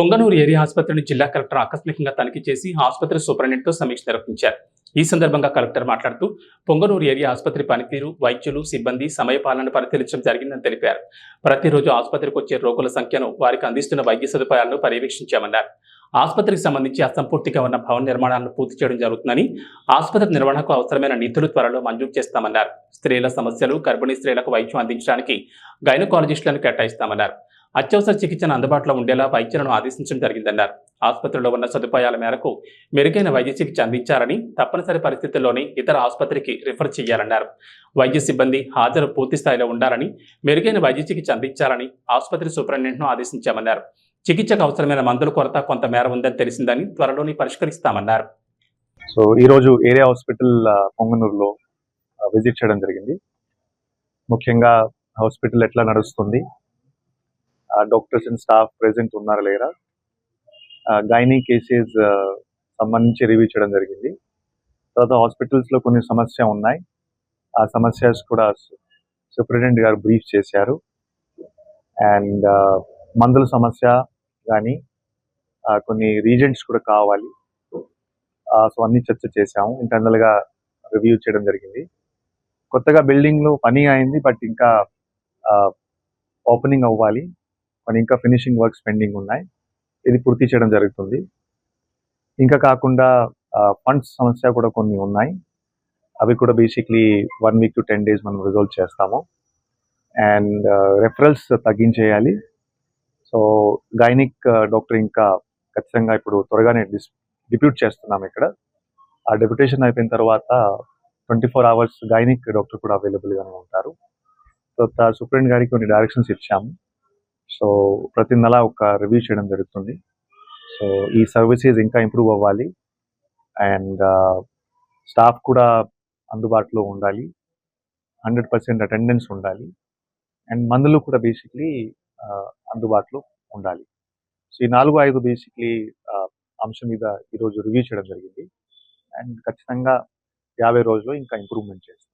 Punganur area ఆసుపత్రిని జిల్లా collector ఆకస్మికంగా తనిఖీ చేసి ఆసుపత్రి సూపరింటెండెంట్తో సమీక్ష నిర్వహించారు. ఈ సందర్భంగా కలెక్టర్ మాట్లాడుతూ పొంగనూరు ఏరియా ఆసుపత్రి పనితీరు వైద్యులు సిబ్బంది సమయపాలన పరిశీలించడం జరిగిందని తెలిపారు. ప్రతిరోజు ఆసుపత్రికి వచ్చే రోగుల సంఖ్యను వారికి అందిస్తున్న వైద్య సదుపాయాలను పర్యవేక్షించామన్నారు. ఆసుపత్రికి సంబంధించి అసంపూర్తిగా ఉన్న భవన నిర్మాణాలను పూర్తి చేయడం జరుగుతుందని ఆసుపత్రి నిర్వహణకు అవసరమైన నిధులు త్వరలో మంజూరు చేస్తామన్నారు. స్త్రీల సమస్యలు గర్భిణీ స్త్రీలకు వైద్యం అందించడానికి గైనకాలజిస్టులను కేటాయిస్తామన్నారు. అత్యవసర చికిత్సను అందుబాటులో ఉండేలా వైద్యులను ఆదేశించడం జరిగిందన్నారు. ఆసుపత్రిలో ఉన్న సదుపాయాల మేరకు మెరుగైన వైద్య చికిత్స అందించాలని తప్పనిసరి పరిస్థితుల్లోనే ఇతర ఆసుపత్రికి రిఫర్ చేయాలన్నారు. వైద్య సిబ్బంది హాజరు పూర్తి స్థాయిలో ఉండాలని మెరుగైన వైద్య చికిత్స అందించాలని ఆసుపత్రి సూపరింటెండెంట్ను ఆదేశించామన్నారు. చికిత్సకు అవసరమైన మందుల కొరత కొంత మేర ఉందని తెలిసిందని త్వరలోనే పరిష్కరిస్తామన్నారు. సో ఈరోజు ఏరియా హాస్పిటల్ పొంగనూరులో విజిట్ చేయడం జరిగింది. ముఖ్యంగా హాస్పిటల్ ఎట్లా నడుస్తుంది డాక్టర్స్ అండ్ స్టాఫ్ ప్రెసెంట్ ఉన్నారా లేరా? గైనీ కేసెస్ సంబంధించి రివ్యూ చేయడం జరిగింది. తర్వాత హాస్పిటల్స్లో కొన్ని సమస్య ఉన్నాయి. ఆ సమస్యస్ కూడా సూపరింటెండెంట్ గారు బ్రీఫ్ చేశారు. అండ్ మందుల సమస్య కానీ కొన్ని రీజెంట్స్ కూడా కావాలి. సో అన్ని చర్చ చేశాము. ఇంటర్నల్గా రివ్యూ చేయడం జరిగింది. కొత్తగా బిల్డింగ్లో పని అయింది బట్ ఇంకా ఓపెనింగ్ అవ్వాలి. కానీ ఇంకా ఫినిషింగ్ వర్క్స్ పెండింగ్ ఉన్నాయి. ఇది పూర్తి చేయడం జరుగుతుంది. ఇంకా కాకుండా ఫండ్స్ సమస్య కూడా కొన్ని ఉన్నాయి. అవి కూడా basically one week to ten days మనం రిజాల్వ్ చేస్తాము. అండ్ రెఫరల్స్ తగ్గించేయాలి. సో గైనిక్ డాక్టర్ ఇంకా ఖచ్చితంగా ఇప్పుడు త్వరగానే డిస్ డిప్యూట్ చేస్తున్నాం ఇక్కడ. ఆ డెప్యుటేషన్ అయిపోయిన తర్వాత twenty four hours gynaec doctor కూడా అవైలబుల్గానే ఉంటారు. తర్వాత సుప్రీం గారికి కొన్ని డైరెక్షన్స్ ఇచ్చాము. సో ప్రతి నెల ఒక రివ్యూ చేయడం జరుగుతుంది. సో ఈ సర్వీసెస్ ఇంకా ఇంప్రూవ్ అవ్వాలి. అండ్ స్టాఫ్ uh, కూడా అందుబాటులో ఉండాలి. హండ్రెడ్ పర్సెంట్ అటెండెన్స్ ఉండాలి. అండ్ మందులు కూడా బేసిక్లీ uh, అందుబాటులో ఉండాలి. సో ఈ నాలుగు ఐదు బేసిక్లీ uh, అంశం మీద ఈరోజు రివ్యూ చేయడం జరిగింది. అండ్ ఖచ్చితంగా యాభై రోజుల్లో ఇంకా ఇంప్రూవ్మెంట్ చేస్తాం.